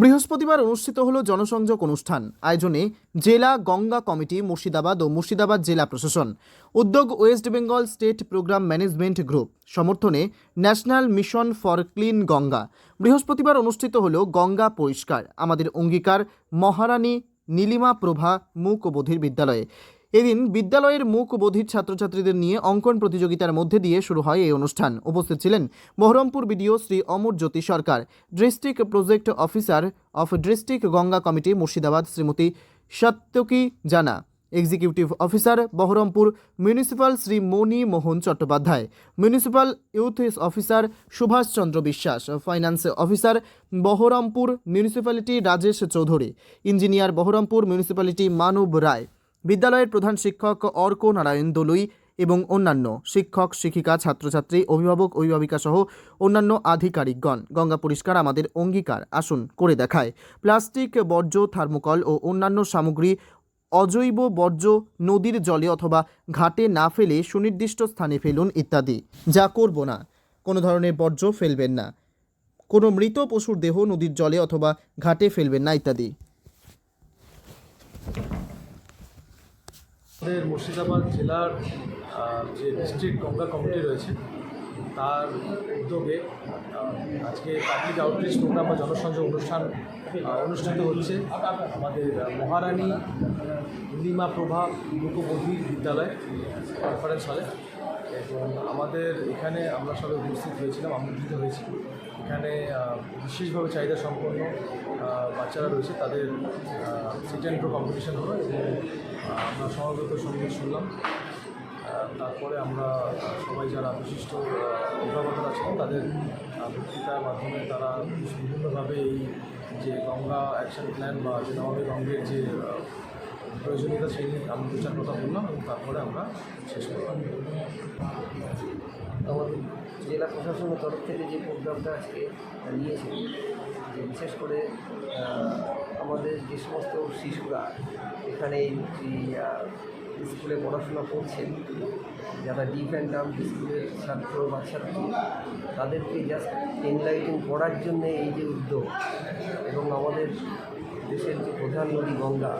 বৃহস্পতিবার অনুষ্ঠিত হল জনসংযোগ অনুষ্ঠান। আয়োজনে জেলা গঙ্গা কমিটি, মুর্শিদাবাদ ও মুর্শিদাবাদ জেলা প্রশাসন, উদ্যোগ West Bengal State Programme Management Group, সমর্থনে National Mission for Clean Ganga. বৃহস্পতিবার অনুষ্ঠিত হল গঙ্গা পরিষ্কার। আমাদের অঙ্গীকার মহারানী নীলিমা প্রভা মুক বধির বিদ্যালয়ে। এদিন বিদ্যালয়ের ও বধির ছাত্রছাত্রীদের নিয়ে অঙ্কন প্রতিযোগিতার মধ্যে দিয়ে শুরু হয় এই অনুষ্ঠান। উপস্থিত ছিলেন Baharampur BDO Shri Amar Jyoti Sarkar, district project officer of district Ganga committee Murshidabad Shrimati Satyaki Jana, executive officer Baharampur municipal Shri Mani Mohan Chattopadhyay municipal youth officer Subhashchandra Biswas, finance officer Baharampur municipality Rajesh Chowdhury, engineer Baharampur municipality Manab Roy. বিদ্যালয়ের প্রধান শিক্ষক অর্ক নারায়ণ দলুই এবং অন্যান্য শিক্ষক, শিক্ষিকা, ছাত্রছাত্রী, অভিভাবক অভিভাবিকা সহ অন্যান্য আধিকারিকগণ গঙ্গা পরিষ্কার আমাদের অঙ্গীকার আসুন করে দেখায়। প্লাস্টিক, বর্জ্য, থার্মোকল ও অন্যান্য সামগ্রী অজৈব বর্জ্য নদীর জলে অথবা ঘাটে না ফেলে সুনির্দিষ্ট স্থানে ফেলুন ইত্যাদি। যা করব না। কোনো ধরনের বর্জ্য ফেলবেন না। কোনো মৃত পশুর দেহ নদীর জলে অথবা ঘাটে ফেলবেন না ইত্যাদি। আমাদের মুর্শিদাবাদ জেলার যে ডিস্ট্রিক্ট গঙ্গা কমিটি রয়েছে তার উদ্যোগে আজকে পাবলিক আউটরিচ প্রোগ্রাম বা জনসংযোগ অনুষ্ঠান অনুষ্ঠিত হচ্ছে। আমাদের মহারানী নীলিমা প্রভা মুখবধি বিদ্যালয় কনফারেন্স হলে এবং আমাদের এখানে আমরা সবাই উপস্থিত হয়েছিলাম, আমন্ত্রিত হয়েছি। এখানে বিশেষভাবে চাহিদা সম্পন্ন বাচ্চারা রয়েছে। তাদের সিট অ্যান্ড প্রো কম্পিটিশন হলো এবং আমরা সমবেত সংগীত শুনলাম। তারপরে আমরা সবাই যারা বিশিষ্ট অভিভাবকরা আছেন, তাদের বক্তৃতার মাধ্যমে তারা বিভিন্নভাবে এই যে গঙ্গা অ্যাকশন প্ল্যান বা যে নবাবী গঙ্গের যে প্রয়োজনীয়তা সেই নিয়ে আমি দু কথা বললাম এবং তারপরে আমরা শেষ করলাম। আমাদের জেলা প্রশাসনের তরফ থেকে যে প্রোগ্রামটা আজকে নিয়েছে যে বিশেষ করে আমাদের যে সমস্ত শিশুরা এখানে স্কুলে পড়াশোনা করছেন, যারা ডিপ অ্যান্ড ডাম্প স্কুলের ছাত্র বা ছাত্রী, তাদেরকে জাস্ট এনলাইটিং করার জন্য এই যে উদ্যোগ এবং আমাদের দেশের যে প্রধান নদী গঙ্গা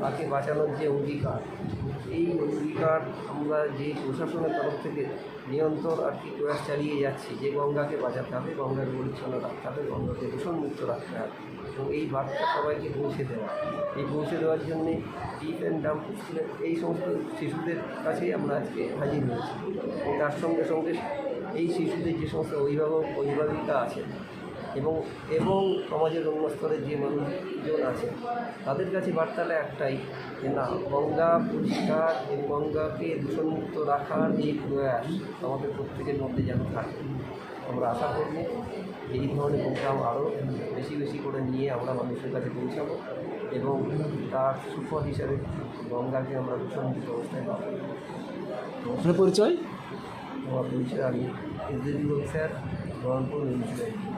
তাকে বাঁচানোর যে অঙ্গীকার, এই অঙ্গীকার আমরা যে প্রশাসনের তরফ থেকে নিরন্তর আর কি প্রয়াস চালিয়ে যাচ্ছি, যে গঙ্গাকে বাঁচাতে হবে গঙ্গাকে পরিচ্ছন্ন রাখতে হবে, গঙ্গাকে দূষণমুক্ত রাখতে হবে। এবং এই বার্তা সবাইকে পৌঁছে দেওয়া, এই পৌঁছে দেওয়ার জন্যে ডিপ অ্যান্ড ডাম্প স্কুলের এই সমস্ত শিশুদের কাছেই আমরা আজকে হাজির হয়েছি। তার সঙ্গে সঙ্গে এই শিশুদের যে সমস্ত অভিভাবক, অভিভাবিকা আছেন এবং এবং সমাজের অন্য স্তরের যে মানুষজন আছে তাদের কাছে বার্তাটা একটাই যে না গঙ্গা পরিষ্কার এবং গঙ্গাকে দূষণমুক্ত রাখার যে প্রয়াস আমাদের প্রত্যেকের মধ্যে যেন থাকে আমরা আশা করব এই ধরনের প্রোগ্রাম আরও বেশি বেশি করে নিয়ে আমরা মানুষের কাছে পৌঁছাবো এবং তার সুফল হিসাবে গঙ্গাকে আমরা দূষণমুক্ত অবস্থায় পাবো। আপনার পরিচয়? আমার পরিচয় আমি স্যার রহনপুর মিউনিসিপ্যালিটি।